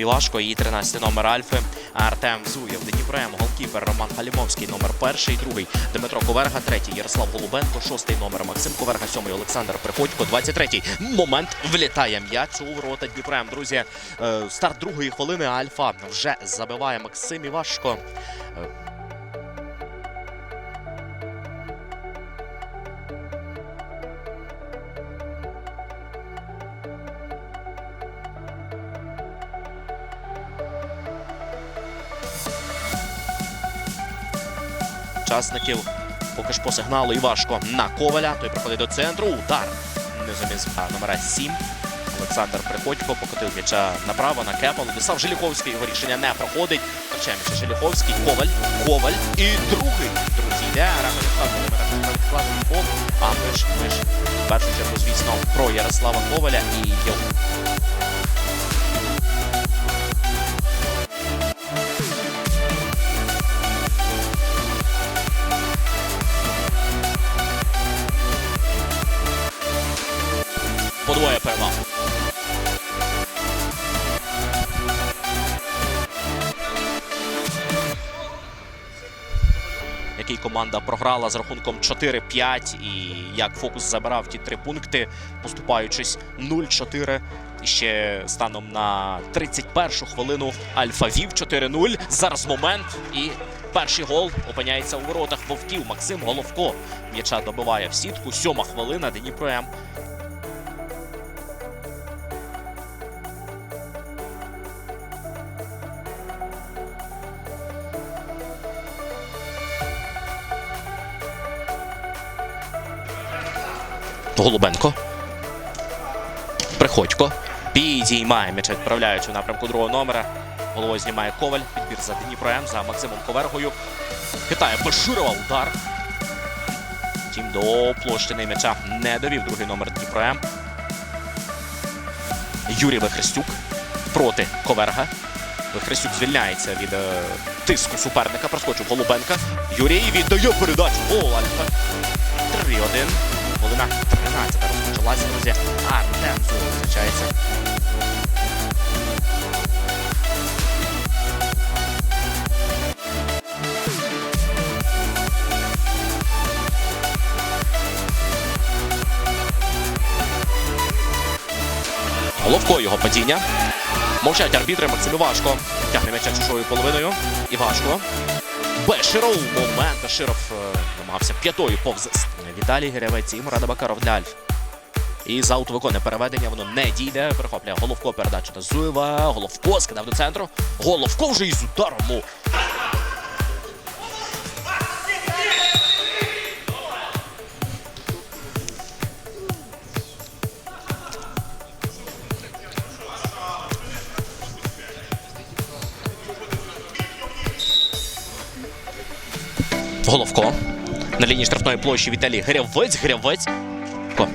Максим Івашко і 13 номер Альфи Артем Зуєв. Дніпрем, голкіпер Роман Халімовський, номер перший, другий Дмитро Коверга, третій Ярослав Голубенко, шостий номер Максим Коверга, сьомий Олександр Приходько, 23-й момент влітає м'яч у ворота Дніпрем. Друзі, е, старт другої хвилини Альфа вже забиває Максим Івашко. Учасників. Поки ж по сигналу Івашко на Коваля. Той приходить до центру. Удар. Не заміс номера 7. Олександр Приходько покотив м'яча направо на Кепа. Владислав Желіховський. Його рішення не проходить. Втрачає м'яча Желіховський. Коваль. Коваль. І другий. Друзі, йде. Складний фол. А ми ж, ми ж в першу чергу, звісно, про Ярослава Коваля і його. Який команда програла з рахунком 4-5 і як фокус забирав ті три пункти, поступаючись 0-4. Ще станом на 31-шу хвилину Альфа вів 4-0. Зараз момент і перший гол опиняється у воротах вовків. Максим Головко м'яча добиває в сітку. Сьома хвилина Дніпро М Голубенко. Приходько. Підіймає м'яч, відправляючи в напрямку другого номера. Головою знімає Коваль. Підбір за Дніпро М, за Максимом Ковергою. Хитає Баширова удар. Втім, до площини м'яча не довів другий номер Дніпро М. Юрій Вихрестюк проти Коверга. Вихрестюк звільняється від е, тиску суперника. Проскочив Голубенка. Юрій віддає передачу. Гол Альфа. 3-1. Хвилина 13 розпочалася, друзі. Артем зустрічається. Головко його падіння. Мовчать арбітри Максимі важко. Тягне м'яча чужою половиною. І важко. Беширов. Момент. Беширов е, намагався п'ятою повз Віталій Геревець і Мурада Бакаров для Альф. І за виконує переведення, воно не дійде. Перехоплює Головко передачу до Зуєва. Головко скидав до центру. Головко вже із ударом. Головко. На лінії штрафної площі Віталій Грявець. Грявець.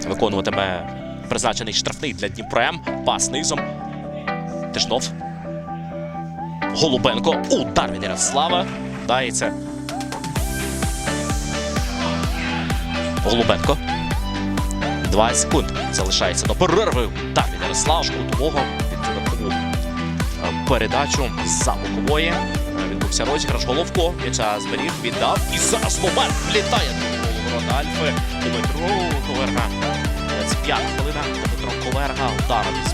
Виконуватиме призначений штрафний для Дніпрем. Пас низом. Тишнов. Голубенко. Удар від Ярослава. Дається. Голубенко. 20 секунд. Залишається до перерви. Удар від Ярослава передачу за бокової. Відбувся розіграш Головко. М'яча зберіг, віддав. І зараз момент влітає до ворота Альфи. Дмитро Коверга. 25 хвилина. Дмитро Коверга. Ударом із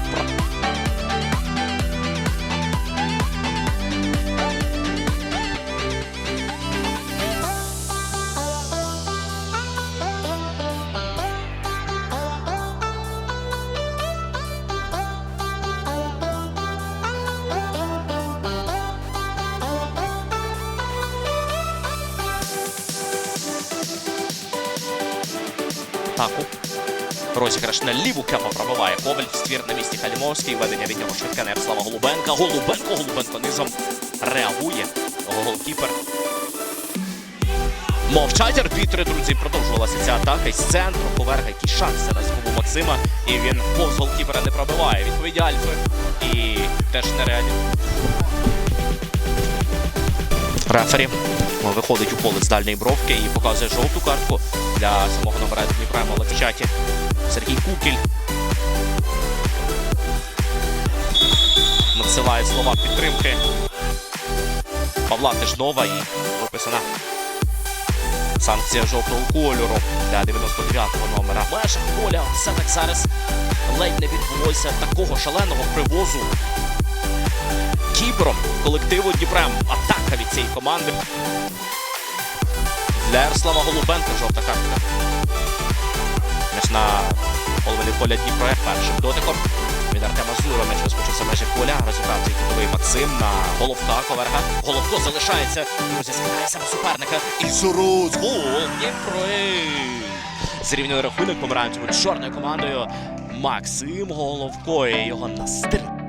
атаку. Розіграш на ліву кепа пробиває Коваль. Ствір на місці Халімовський. Ведення від нього швидка на Голубенка. Голубенко, Голубенко низом реагує. Голкіпер. Мовчать арбітри, друзі. Продовжувалася ця атака із центру. Поверга, який шанс зараз був у Максима. І він повз голкіпера не пробиває. Відповідь Альфи. І теж нереально. Рефері виходить у поле з дальньої бровки і показує жовту картку для самого номера Дніпра Малакчаті. Сергій Кукіль. надсилає слова підтримки. Павла Тижнова і виписана санкція жовтого кольору для 99-го номера. В поля все так зараз ледь не відбулося такого шаленого привозу кібером колективу Дніпрем. Атака цієї команди. Для Ярослава Голубенка жовта картка. Між на половині поля Дніпра першим дотиком. Від Артема Зура м'яч розпочався межі поля. Розібрав цей кутовий Максим на Головка. Коверга. Головко залишається. Друзі, скидається на суперника. І Сороз. Гол. Дніпри. Зрівнює рахунок помаранчевою чорною командою. Максим Головко і його настир.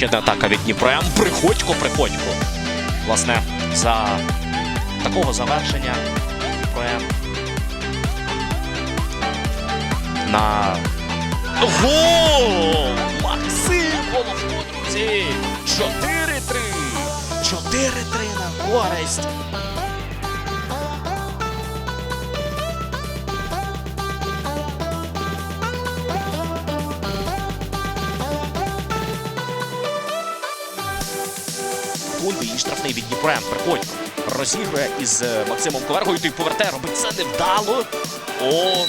Ще одна атака від Дніпрем. Приходько, приходько. Власне, за такого завершення Дніпрем на гол! Максим Головко, друзі! 4-3! 4-3 на користь. Секунди і штрафний від Дніпрем. Приходь, розігрує із е, Максимом Ковергою. Той повертає, робить це невдало. О!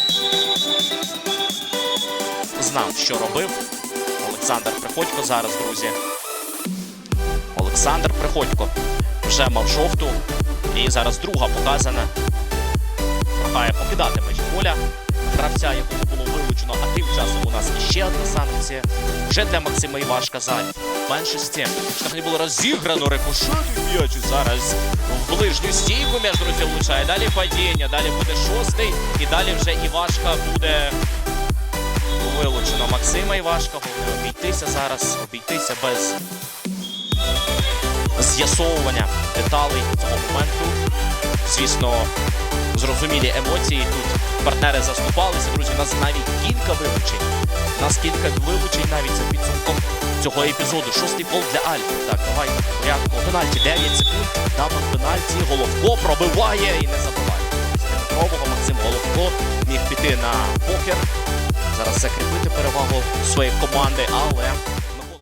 Знав, що робив. Олександр Приходько зараз, друзі. Олександр Приходько вже мав жовту. І зараз друга показана. Прохає покидати межі поля. Гравця, якого було вилучено, а тим часом у нас ще одна санкція. Вже для Максима Івашка за меншості. Штрафні було розіграно рикошетний м'яч. Зараз в ближню стійку м'яч друзі влучає. Далі падіння, далі буде шостий. І далі вже Івашка буде вилучено. Максима Івашка. Головне обійтися зараз, обійтися без з'ясовування деталей цього моменту. Звісно, зрозумілі емоції. Тут партнери заступалися. Друзі, у нас навіть кілька вилучень. У нас кілька вилучень навіть за підсумком цього епізоду. Шостий пол для Альфи. Так, давайте по порядку. Пенальті 9 секунд. Дабл пенальті. Головко пробиває і не. Після Метрового Максим Головко міг піти на покер. Зараз закріпити перевагу своєї команди, але